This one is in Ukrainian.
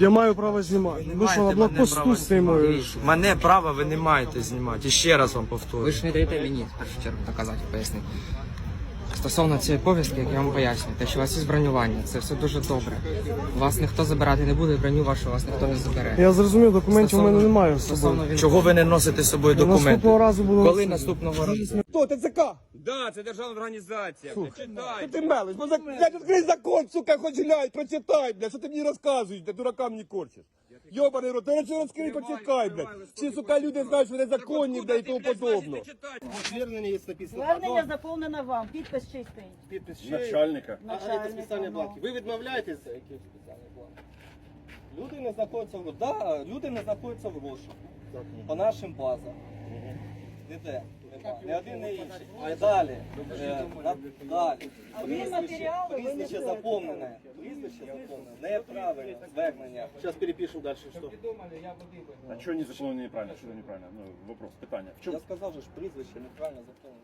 Я маю право знімати. Не Ви що, на маєте мене блокпосту права знімати. Мене права ви не маєте знімати. І ще раз вам Ви ж не даєте мені в першу чергу доказати, пояснити. Стосовно цієї повістки, як я вам пояснюю, те, що у вас є бронювання, це все дуже добре. Вас ніхто забирати не буде, броню вашу вас ніхто не забере. Я зрозумів, документів у мене немає з собою. стосовно він- Чого ви не носите з собою документи? Наступного разу буду Коли наступного разу? Хто ТЦК? Да, це державна організація. Читай. ти мелиш? Ну, зак... блядь, відкрий закон, сука, хоч глянь, прочитай, блядь, що ти мені розказуєш, блядь, дурака мені корчиш. Йобаний рот, ти речі розкрий, почитай, блядь. Всі, сука, люди знають, що незаконні, блядь, і тому подобно. Звернення є написано. Звернення заповнено вам, підпис чистий. Підпис ще. Начальника. А, а це спеціальні бланки. Ви відмовляєтеся, які спеціальні бланки? Люди не знаходяться в да, люди не знаходяться в розшуку. По нашим базам. Ніде. Нема. Не один, не інший. А далі. Е, на- далі. матеріали ви Прізвище заповнене. Прізвище заповнене. Неправильно. Звернення. Зараз перепишу далі, що. А что не заполнено неправильно? Что неправильно? Ну, вопрос, питание. В чем Я сказав, що ж прізвище неправильно заповнене.